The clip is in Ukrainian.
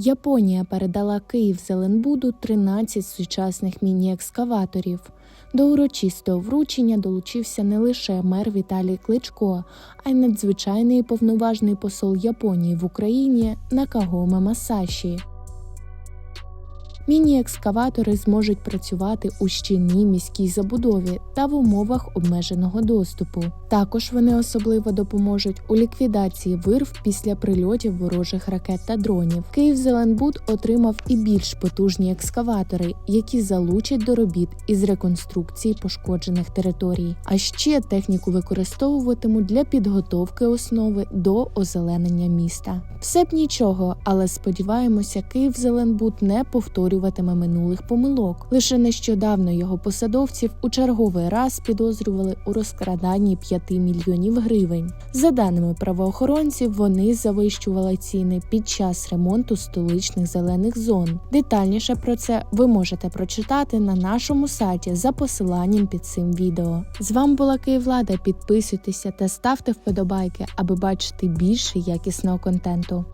Японія передала Київ Зеленбуду 13 сучасних міні-екскаваторів. До урочистого вручення долучився не лише мер Віталій Кличко, а й надзвичайний повноважний посол Японії в Україні Накагома Масаші. Міні-екскаватори зможуть працювати у щільній міській забудові та в умовах обмеженого доступу. Також вони особливо допоможуть у ліквідації вирв після прильотів ворожих ракет та дронів. Київ Зеленбуд отримав і більш потужні екскаватори, які залучать до робіт із реконструкції пошкоджених територій. А ще техніку використовуватимуть для підготовки основи до озеленення міста. Все б нічого, але сподіваємося, Київ Зеленбуд не повторюватиме минулих помилок. Лише нещодавно його посадовців у черговий раз підозрювали у розкраданні 5 мільйонів гривень. За даними правоохоронців, вони завищували ціни під час ремонту столичних зелених зон. Детальніше про це ви можете прочитати на нашому сайті за посиланням під цим відео. З вами була Київлада. Підписуйтеся та ставте вподобайки, аби бачити більше якісного контенту.